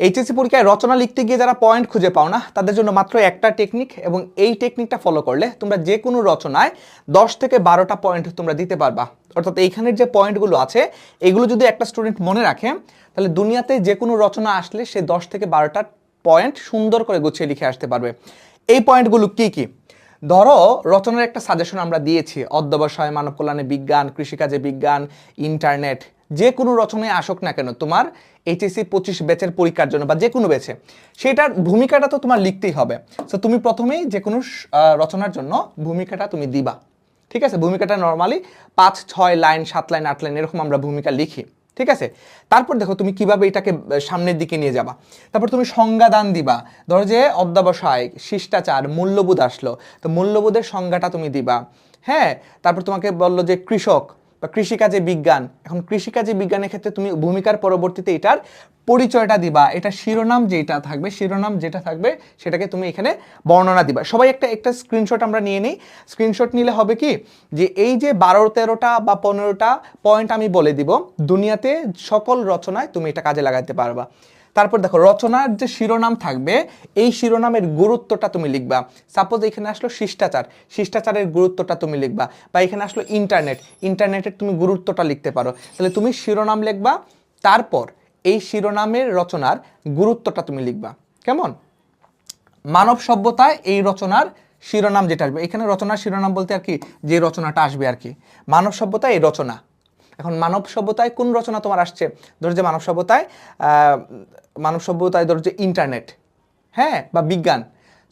HSC পরীক্ষায় রচনা লিখতে গিয়ে যারা পয়েন্ট খুঁজে পাও না, তাদের জন্য মাত্র একটা টেকনিক এবং এই টেকনিকটা ফলো করলে তোমরা যে কোনো রচনায় দশ থেকে বারোটা পয়েন্ট তোমরা দিতে পারবা। অর্থাৎ এইখানের যে পয়েন্টগুলো আছে, এগুলো যদি একটা স্টুডেন্ট মনে রাখে, তাহলে দুনিয়াতে যে কোনো রচনা আসলে সে দশ থেকে বারোটা পয়েন্ট সুন্দর করে গুছিয়ে লিখে আসতে পারবে। এই পয়েন্টগুলো কি কি? ধরো, রচনার একটা সাজেশন আমরা দিয়েছি অধ্যবসায় মানব কল্যাণে বিজ্ঞান, কৃষিকাজে বিজ্ঞান ইন্টারনেট যে কোনো রচনায় আসুক না কেন, তোমার এইচএসসি পঁচিশ ব্যাচের পরীক্ষার জন্য বা যে কোনো ব্যাচে, সেটার ভূমিকাটা তো তোমার লিখতেই হবে। তো তুমি প্রথমেই যে কোনো রচনার জন্য ভূমিকাটা তুমি দিবা। ঠিক আছে? ভূমিকাটা নর্মালি পাঁচ, ছয় লাইন, সাত লাইন, আট লাইন, এরকম আমরা ভূমিকা লিখি। ঠিক আছে? তারপর দেখো তুমি কীভাবে এটাকে সামনের দিকে নিয়ে যাবা। তারপর তুমি সংজ্ঞাদান দিবা। ধরো যে অধ্যাবসায়, শিষ্টাচার, মূল্যবোধ আসলো। তো মূল্যবোধের সংজ্ঞাটা তুমি দিবা। হ্যাঁ? তারপর তোমাকে বলল যে কৃষক বা কৃষিকাজে বিজ্ঞান, এখন কৃষিকাজে বিজ্ঞানের ক্ষেত্রে তুমি ভূমিকার পরবর্তীতে এটার পরিচয়টা দিবা, এটা শিরোনাম যেটা থাকবে, শিরোনাম যেটা থাকবে সেটাকে তুমি এখানে বর্ণনা দিবা। সবাই একটা একটা স্ক্রিনশট আমরা নিয়ে নিই। স্ক্রিনশট নিলে হবে কি? যে এই যে বারো, তেরোটা বা পনেরোটা পয়েন্ট আমি বলে দিব, দুনিয়াতে সকল রচনায় তুমি এটা কাজে লাগাতে পারবা। তারপর দেখো, রচনার যে শিরোনাম থাকবে, এই শিরোনামের গুরুত্বটা তুমি লিখবা। সাপোজ এখানে আসলো শিষ্টাচার। শিষ্টাচারের গুরুত্বটা তুমি লিখবা। বা এখানে আসলো ইন্টারনেট। ইন্টারনেটের তুমি গুরুত্বটা লিখতে পারো। তাহলে তুমি শিরোনাম লিখবা, তারপর এই শিরোনামের রচনার গুরুত্বটা তুমি লিখবা। কেমন? মানব সভ্যতায় এই রচনার শিরোনাম যেটা আসবে। এখানে রচনার শিরোনাম বলতে আর কি, যে রচনাটা আসবে আর কি। মানব সভ্যতায় এই রচনা। এখন মানব সভ্যতায় কোন রচনা তোমার আসছে? ধরো যে মানব সভ্যতায় মানব সভ্যতায় ধরো যে ইন্টারনেট হ্যাঁ? বা বিজ্ঞান।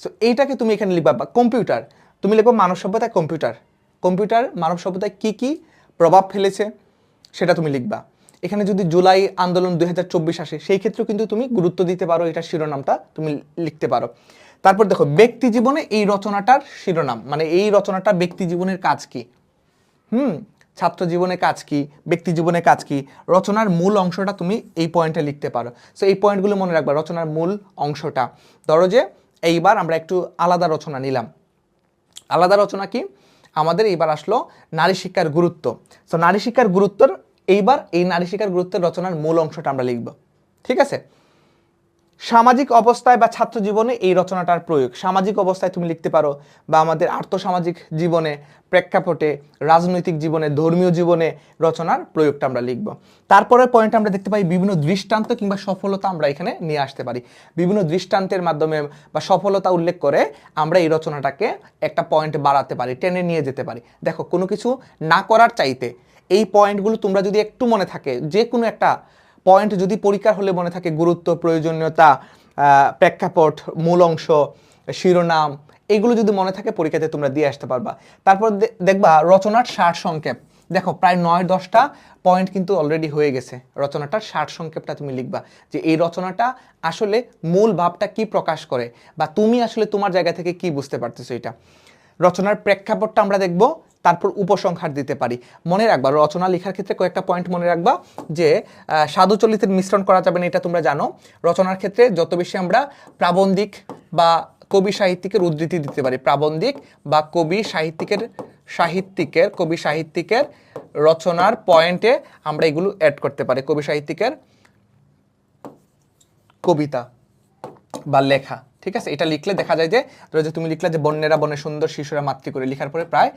সো এইটাকে তুমি এখানে লিখবা, বা কম্পিউটার তুমি লিখব মানব সভ্যতায় কম্পিউটার কম্পিউটার মানব সভ্যতায় কী কী প্রভাব ফেলেছে সেটা তুমি লিখবা। এখানে যদি জুলাই আন্দোলন দু হাজার চব্বিশ আসে, সেই ক্ষেত্রেও কিন্তু তুমি গুরুত্ব দিতে পারো এটার শিরোনামটা তুমি লিখতে পারো। তারপর দেখো, ব্যক্তি জীবনে এই রচনাটার শিরোনাম মানে এই রচনাটা ব্যক্তি জীবনের কাজ কি? হুম? ছাত্র জীবনে কাজ কি, ব্যক্তি জীবনে কাজ কি, রচনার মূল অংশটা তুমি এই পয়েন্টে লিখতে পারো। সো এই পয়েন্টগুলো মনে রাখবা, রচনার মূল অংশটা। ধরো যে, এইবার আমরা একটু আলাদা রচনা নিলাম। আলাদা রচনা কি? আমাদের এইবার আসলো নারী শিক্ষার গুরুত্ব। তো নারী শিক্ষার গুরুত্বর, এইবার এই নারী শিক্ষার গুরুত্বের রচনার মূল অংশটা আমরা লিখব। ঠিক আছে? সামাজিক অবস্থায় বা ছাত্র জীবনে এই রচনাটার প্রয়োগ। সামাজিক অবস্থায় তুমি লিখতে পারো বা আমাদের আর্থসামাজিক জীবনে, প্রেক্ষাপটে, রাজনৈতিক জীবনে, ধর্মীয় জীবনে রচনার প্রয়োগটা আমরা লিখব। তারপরের পয়েন্ট আমরা দেখতে পাই বিভিন্ন দৃষ্টান্ত কিংবা সফলতা আমরা এখানে নিয়ে আসতে পারি। বিভিন্ন দৃষ্টান্তের মাধ্যমে বা সফলতা উল্লেখ করে আমরা এই রচনাটাকে একটা পয়েন্ট বাড়াতে পারি, টেনে নিয়ে যেতে পারি। দেখো, কোনো কিছু না করার চাইতে এই পয়েন্টগুলো তোমরা যদি একটু মনে থাকে, যে কোনো একটা পয়েন্ট যদি পরীক্ষার হলে মনে থাকে গুরুত্ব, প্রয়োজনীয়তা প্রেক্ষাপট, মূল অংশ, শিরোনাম, এগুলো যদি মনে থাকে পরীক্ষাতে তোমরা দিয়ে আসতে পারবা। তারপর দেখবা রচনার ষাট সংক্ষেপ। দেখো, প্রায় নয় দশটা পয়েন্ট কিন্তু অলরেডি হয়ে গেছে। রচনাটার ষাট সংক্ষেপটা তুমি লিখবা যে এই রচনাটা আসলে মূল ভাবটা কি প্রকাশ করে বা তুমি আসলে তোমার জায়গা থেকে কি বুঝতে পারতেছো এটা। রচনার প্রেক্ষাপটটা আমরা দেখব তারপর উপসংহার দিতে পারি। মনে রাখবা, রচনা লেখার ক্ষেত্রে কয়েকটা পয়েন্ট মনে রাখবা যে সাধু চলিতের মিশ্রণ করা যাবে না, এটা তোমরা জানো। রচনার ক্ষেত্রে যত বেশি আমরা প্রাবন্ধিক বা কবি সাহিত্যিকের উদ্ধৃতি দিতে পারি, প্রাবন্ধিক বা কবি সাহিত্যিকের সাহিত্যিকের, কবি সাহিত্যিকের রচনার পয়েন্টে আমরা এগুলো অ্যাড করতে পারি। কবি সাহিত্যিকের কবিতা বা লেখা। ঠিক আছে? এটা লিখলে দেখা যায় যে, ধরো যে তুমি লিখলে যে বন্যেরা, বনে সুন্দর, শিশুরা মাতৃ করে, লেখার পরে প্রায়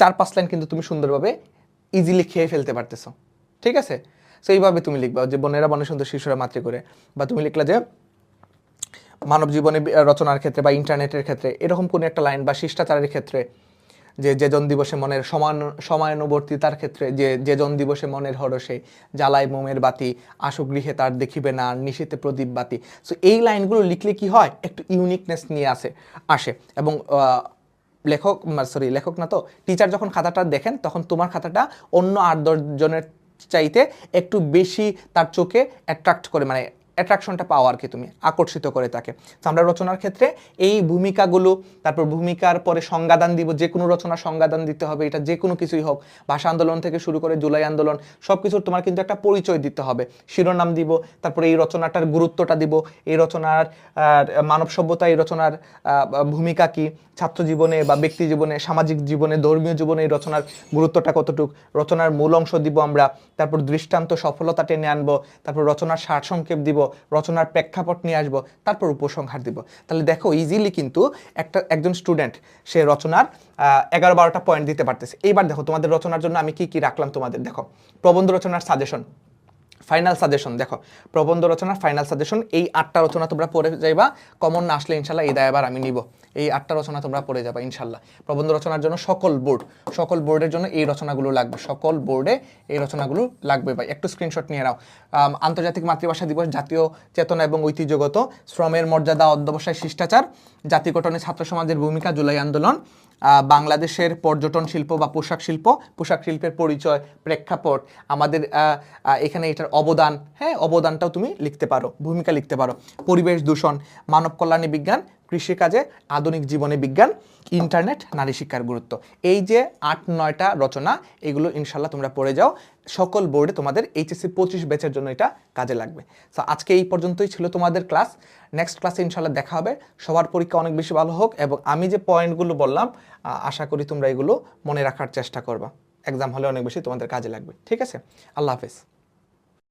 চার পাঁচ লাইন কিন্তু তুমি সুন্দরভাবে ইজিলি খেয়ে ফেলতে পারতেছো। ঠিক আছে? সো এইভাবে তুমি লিখবা যে বন্যেরা, বনে সুন্দর, শিশুরা মাতৃ করে। বা তুমি লিখলে যে মানব জীবনে রচনার ক্ষেত্রে বা ইন্টারনেটের ক্ষেত্রে, এরকম কোনো একটা লাইন বা শিষ্টাচারের ক্ষেত্রে যে যেজন দিবসে মনের সমান সময়ানুবর্তিতার ক্ষেত্রে যে যেজন দিবসে মনের হরসে জ্বালায় মোমের বাতি আশু গৃহে তার দেখিবে না, নিশীতে প্রদীপ বাতি। সো এই লাইনগুলো লিখলে কি হয়? একটু ইউনিকনেস নিয়ে আসে আসে। এবং লেখক সরি লেখক না তো টিচার যখন খাতাটা দেখেন, তখন তোমার খাতাটা অন্য আট দশ জনের চাইতে একটু বেশি তার চোখে অ্যাট্রাক্ট করে মানে অ্যাট্রাকশনটা পাওয়া আর কি তুমি আকর্ষিত করে তাকে তো আমরা রচনার ক্ষেত্রে এই ভূমিকাগুলো, তারপর ভূমিকার পরে সংজ্ঞাদান দিব, যে কোনো রচনা সংজ্ঞাদান দিতে হবে, এটা যে কোনো কিছুই হোক, ভাষা আন্দোলন থেকে শুরু করে জুলাই আন্দোলন সব কিছুর তোমার কিন্তু একটা পরিচয় দিতে হবে। শিরোনাম দিব, তারপরে এই রচনাটার গুরুত্বটা দিব, এই রচনার মানব সভ্যতা, এই রচনার ভূমিকা কি, ছাত্র জীবনে বা ব্যক্তি জীবনে, সামাজিক জীবনে, ধর্মীয় জীবনে এই রচনার গুরুত্বটা কতটুক, রচনার মূল অংশ দিব আমরা, তারপর দৃষ্টান্ত সফলতা টেনে আনব, তারপর রচনার সারসংক্ষেপ দিব রচনার প্রেক্ষাপট নিয়ে আসব, তারপর উপসংহার দিব। তাহলে দেখো ইজিলি কিন্তু একটা, একজন স্টুডেন্ট সে রচনার এগারো বারোটা পয়েন্ট দিতে পারতেছে। এইবার দেখো, তোমাদের রচনার জন্য আমি কি কি রাখলাম তোমাদের? দেখো, প্রবন্ধ রচনার সাজেশন ফাইনাল সাজেশন দেখো, প্রবন্ধ রচনার ফাইনাল সাজেশন এই আটটা রচনা তোমরা পড়ে যাইবা। কমন না আসলে ইনশাল্লাহ এই দায় আবার আমি নিব। এই আটটা রচনা তোমরা পড়ে যাবা ইনশাল্লাহ। প্রবন্ধ রচনার জন্য সকল বোর্ড সকল বোর্ডের জন্য এই রচনাগুলো লাগবে। সকল বোর্ডে এই রচনাগুলো লাগবে ভাই। একটু স্ক্রিনশট নিয়ে নাও। আন্তর্জাতিক মাতৃভাষা দিবস, জাতীয় চেতনা এবং ঐতিহ্যগত শ্রমের মর্যাদা অধ্যবসায় শিষ্টাচার জাতি গঠনে ছাত্র সমাজের ভূমিকা, জুলাই আন্দোলন বাংলাদেশের পর্যটন শিল্প বা পোশাক শিল্প, পোশাক শিল্পের পরিচয়, প্রেক্ষাপট, আমাদের এখানে এটার অবদান হ্যাঁ অবদানটাও তুমি লিখতে পারো, ভূমিকা লিখতে পারো। পরিবেশ দূষণ, মানব কল্যাণী বিজ্ঞান কৃষিকাজে আধুনিক জীবনে বিজ্ঞান ইন্টারনেট নারী শিক্ষার গুরুত্ব। এই যে আট, নয়টা রচনা, এগুলো ইনশাল্লাহ তোমরা পড়ে যাও। সকল বোর্ডে তোমাদের এইচএসসি পঁচিশ ব্যাচের জন্য এটা কাজে লাগবে। সো আজকে এই পর্যন্তই ছিল তোমাদের ক্লাস। নেক্সট ক্লাসে ইনশাল্লাহ দেখা হবে। সবার পরীক্ষা অনেক বেশি ভালো হোক এবং আমি যে পয়েন্টগুলো বললাম আশা করি তোমরা এগুলো মনে রাখার চেষ্টা করবা। এক্সাম হলে অনেক বেশি তোমাদের কাজে লাগবে। ঠিক আছে? আল্লাহ হাফেজ।